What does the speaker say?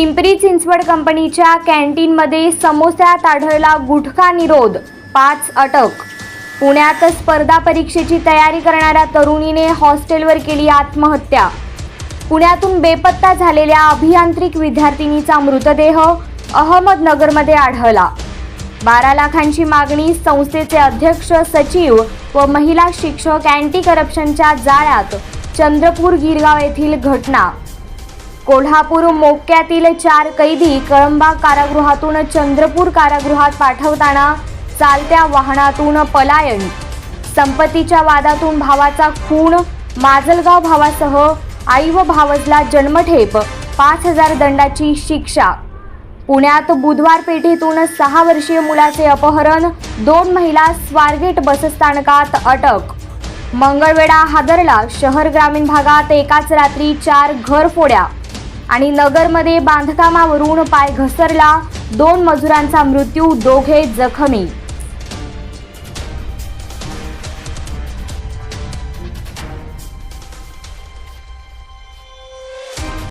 पिंपरी चिंचवड कंपनीच्या कॅन्टीनमध्ये समोस्यात आढळला गुटखा निरोध पाच अटक. पुण्यात स्पर्धा परीक्षेची तयारी करणाऱ्या तरुणीने हॉस्टेलवर केली आत्महत्या. पुण्यातून बेपत्ता झालेल्या अभियांत्रिक विद्यार्थिनीचा मृतदेह अहमदनगरमध्ये आढळला. बारा लाखांची मागणी संस्थेचे अध्यक्ष सचिव व महिला शिक्षक अँटी करप्शनच्या जाळ्यात चंद्रपूर गिरगाव येथील घटना कोल्हापूर मोक्यातील चार कैदी कळंबा कारागृहातून चंद्रपूर कारागृहात पाठवताना चालत्या वाहनातून पलायन. संपत्तीच्या वादातून भावाचा खून माजलगाव भावासह आई व भावजला जन्मठेप पाच हजार दंडाची शिक्षा. पुण्यात बुधवार पेठेतून सहा वर्षीय मुलाचे अपहरण दोन महिला स्वारगेट बसस्थानकात अटक. मंगळवेढा हादरला शहर ग्रामीण भागात एकाच रात्री चार घरफोड्या. आणि नगरमध्ये बांधकामावरून पाय घसरला. दोन मजुरांचा मृत्यू दोघे जखमी.